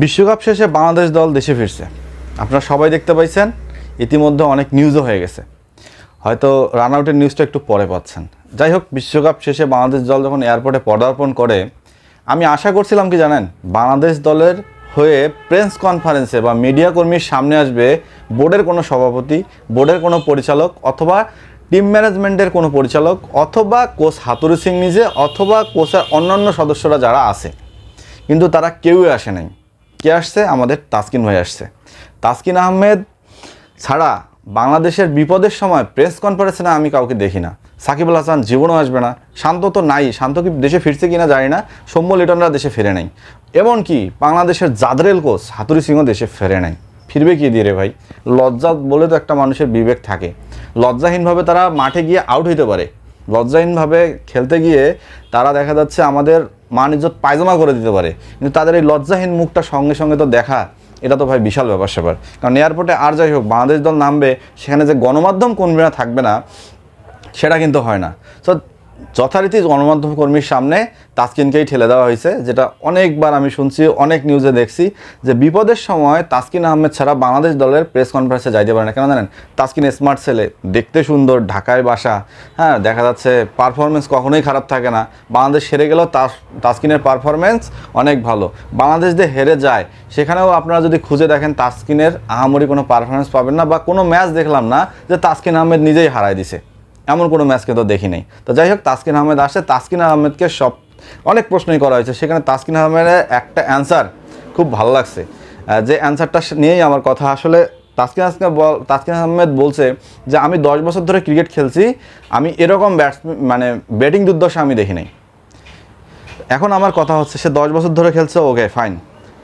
বিশ্বকাপ শেষে বাংলাদেশ দল দেশে ফিরছে। আপনারা সবাই দেখতে পাইছেন, ইতিমধ্যে অনেক নিউজও হয়ে গেছে। হয়তো রান আউটের নিউজটা একটু পরে পাচ্ছেন। যাই হোক, বিশ্বকাপ শেষে বাংলাদেশ দল যখন এয়ারপোর্টে পদার্পণ করে, আমি আশা করছিলাম কি জানেন, বাংলাদেশ দলের হয়ে প্রেস কনফারেন্সে বা মিডিয়া কর্মীর সামনে আসবে বোর্ডের কোনো সভাপতি, বোর্ডের কোনো পরিচালক অথবা টিম ম্যানেজমেন্টের কোনো পরিচালক অথবা কোচ হাতুরু সিং নিজে অথবা কোচের অন্যান্য সদস্যরা যারা আছে। কিন্তু তারা কেউই আসে নাই। কে আসছে? আমাদের তাসকিন ভাই আসছে। তাসকিন আহমেদ ছাড়া বাংলাদেশের বিপদের সময় প্রেস কনফারেন্সে না আমি কাউকে দেখি না। সাকিব আল হাসান জীবনও আসবে না। শান্ত তো নাই। শান্ত কি দেশে ফিরছে কিনা জানি না। সৌম্য লিটনরা দেশে ফিরে নাই। এমনকি বাংলাদেশের জাদরেল কোচ হাতুরি সিংও দেশে ফেরে নাই। ফিরবে কি দিয়ে রে ভাই? লজ্জা বলে তো একটা মানুষের বিবেক থাকে। লজ্জাহীনভাবে তারা মাঠে গিয়ে আউট হইতে পারে। লজ্জাহীনভাবে খেলতে গিয়ে তারা দেখা যাচ্ছে আমাদের মান ইজ্জত পায়জামা করে দিতে পারে। কিন্তু তাদের এই লজ্জাহীন মুখটা সঙ্গে সঙ্গে তো দেখা, এটা তো ভাই বিশাল ব্যাপার স্যাপার। কারণ এয়ারপোর্টে আর যাই হোক, বাংলাদেশ দল নামবে, সেখানে যে গণমাধ্যম কর্মীরা থাকবে না, সেটা কিন্তু হয় না। তো যথারীতি গণমাধ্যম কর্মীর সামনে তাসকিনকেই ঠেলে দেওয়া হয়েছে, যেটা অনেকবার আমি শুনছি, অনেক নিউজে দেখছি যে বিপদের সময় তাসকিন আহমেদ ছাড়া বাংলাদেশ দলের প্রেস কনফারেন্সে যাইতে পারে না। কেন জানেন? তাসকিন স্মার্ট ছেলে, দেখতে সুন্দর, ঢাকায় বাসা হ্যাঁ দেখা যাচ্ছে পারফরমেন্স কখনোই খারাপ থাকে না। বাংলাদেশ হেরে গেলেও তাস, তাসকিনের পারফরমেন্স অনেক ভালো। বাংলাদেশ যে হেরে যায়, সেখানেও আপনারা যদি খুঁজে দেখেন তাসকিনের আহামরি কোনো পারফরমেন্স পাবেন না বা কোনো ম্যাচ দেখলাম না যে তাসকিন আহমেদ নিজেই হারায় দিছে। এমন কোনো ম্যাচ কিন্তু দেখি নাই। তো যাই হোক, তাসকিন আহমেদ আসে তাসকিন আহমেদকে সব অনেক প্রশ্নই করা হয়েছে। সেখানে তাসকিন আহমেদের একটা অ্যান্সার খুব ভালো লাগছে। যে অ্যান্সারটা নিয়েই আমার কথা। আসলে তাসকিন আজকে বল তাসকিন আহমেদ বলছে যে, আমি দশ বছর ধরে ক্রিকেট খেলছি। আমি এরকম ব্যাটস মানে ব্যাটিং দুর্দশা আমি দেখি নাই। এখন আমার কথা হচ্ছে, সে দশ বছর ধরে খেলছে ওকে ফাইন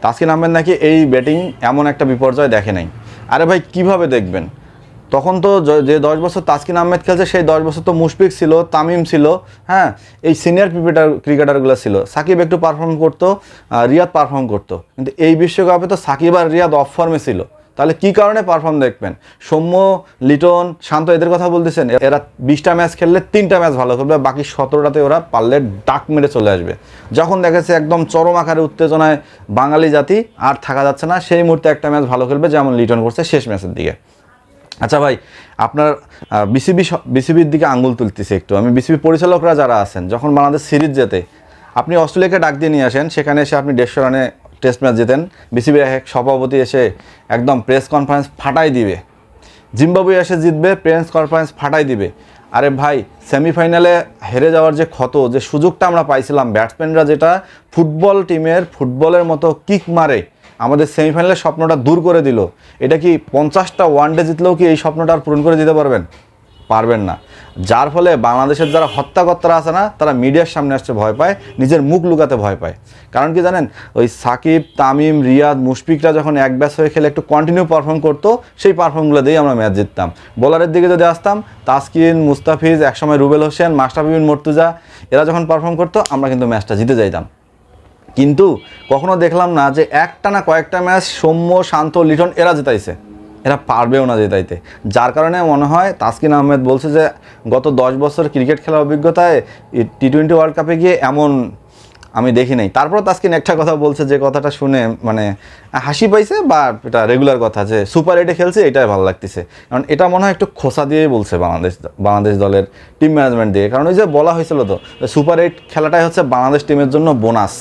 তাসকিন আহমেদ নাকি এই ব্যাটিং এমন একটা বিপর্যয় দেখে নাই। আরে ভাই, কীভাবে দেখবেন? তখন তো যে দশ বছর তাসকিন আহমেদ খেলছে, সেই দশ বছর তো মুশফিক ছিল, তামিম ছিল হ্যাঁ? এই সিনিয়র ক্রিকেটার ক্রিকেটারগুলো ছিল। সাকিব একটু পারফর্ম করতো রিয়াদ পারফর্ম করতো। কিন্তু এই বিশ্বকাপে তো সাকিব আর রিয়াদ অফ ফর্মে ছিল। তাহলে কি কারণে পারফর্ম দেখবেন? সৌম্য, লিটন, শান্ত এদের কথা বলতেছেন। এরা বিশটা ম্যাচ খেললে তিনটা ম্যাচ ভালো করবে, বাকি সতেরোটাতে ওরা পারলে ডাক মেরে চলে আসবে। যখন দেখেছে একদম চরম আকারে উত্তেজনায় বাঙালি জাতি, আর থাকা যাচ্ছে না, সেই মুহূর্তে একটা ম্যাচ ভালো খেলবে, যেমন লিটন করছে শেষ ম্যাচের দিকে। আচ্ছা ভাই, আপনার বিসিবি বিসিবির দিকে আঙুল তুলতেছে একটু। আমি বিসিবি পরিচালকরা যারা আছেন, যখন বাংলাদেশ সিরিজ যেতে আপনি অস্ট্রেলিয়াকে ডাক দিয়ে নিয়ে আসেন, সেখানে এসে আপনি দেড়শো রানে টেস্ট ম্যাচ জেতেন। বিসিবির এক সভাপতি এসে একদম প্রেস কনফারেন্স ফাটাই দিবে। জিম্বাবুয়ে এসে জিতবে, প্রেস কনফারেন্স ফাটাই দিবে। আরে ভাই, সেমিফাইনালে হেরে যাওয়ার যে ক্ষত, যে সুযোগটা আমরা পাইছিলাম, ব্যাটসম্যানরা যেটা ফুটবল টিমের ফুটবলের মতো কিক মারে, আমাদের সেমিফাইনালের স্বপ্নটা দূর করে দিল। এটা কি পঞ্চাশটা ওয়ানডে জিতলেও কি এই স্বপ্নটা আর পূরণ করে দিতে পারবেন? পারবেন না। যার ফলে বাংলাদেশের যারা হত্যাকর্তারা আছে না, তারা মিডিয়ার সামনে আসতে ভয় পায়, নিজের মুখ লুকাতে ভয় পায়। কারণ কি জানেন, ওই সাকিব, তামিম, রিয়াদ, মুশফিকরা যখন এক ব্যাচ হয়ে খেলে একটু কন্টিনিউ পারফর্ম করতো, সেই পারফর্মগুলো দিয়েই আমরা ম্যাচ জিততাম। বোলারের দিকে যদি আসতাম, তাসকিন, মুস্তাফিজ, একসময় রুবেল হোসেন মাস্টাফিবিন মর্তুজা, এরা যখন পারফর্ম করতো, আমরা কিন্তু ম্যাচটা জিতে যাইতাম। কিন্তু কখনো দেখলাম না যে একটা না কয়েকটা ম্যাচ সৌম্য, শান্ত, লিটন এরা জেতাইছে। এরা পারবেও না জেতাইতে যার কারণে মনে হয় তাসকিন আহমেদ বলছে যে, গত দশ বছর ক্রিকেট খেলার অভিজ্ঞতায় টি টোয়েন্টি ওয়ার্ল্ড কাপে গিয়ে এমন আমি দেখি নাই। তারপর তাসকিন একটা কথা বলছে যে, কথাটা শুনে মানে হাসি পাইছে বা এটা রেগুলার কথা যে সুপার এইটে খেলছে, এটাই ভালো লাগতেছে। কারণ এটা মনে হয় একটু খোসা দিয়েই বলছে বাংলাদেশ বাংলাদেশ দলের টিম ম্যানেজমেন্ট দিয়ে। কারণ ওই যে বলা হয়েছিল তো সুপার এইট খেলাটাই হচ্ছে বাংলাদেশ টিমের জন্য বোনাস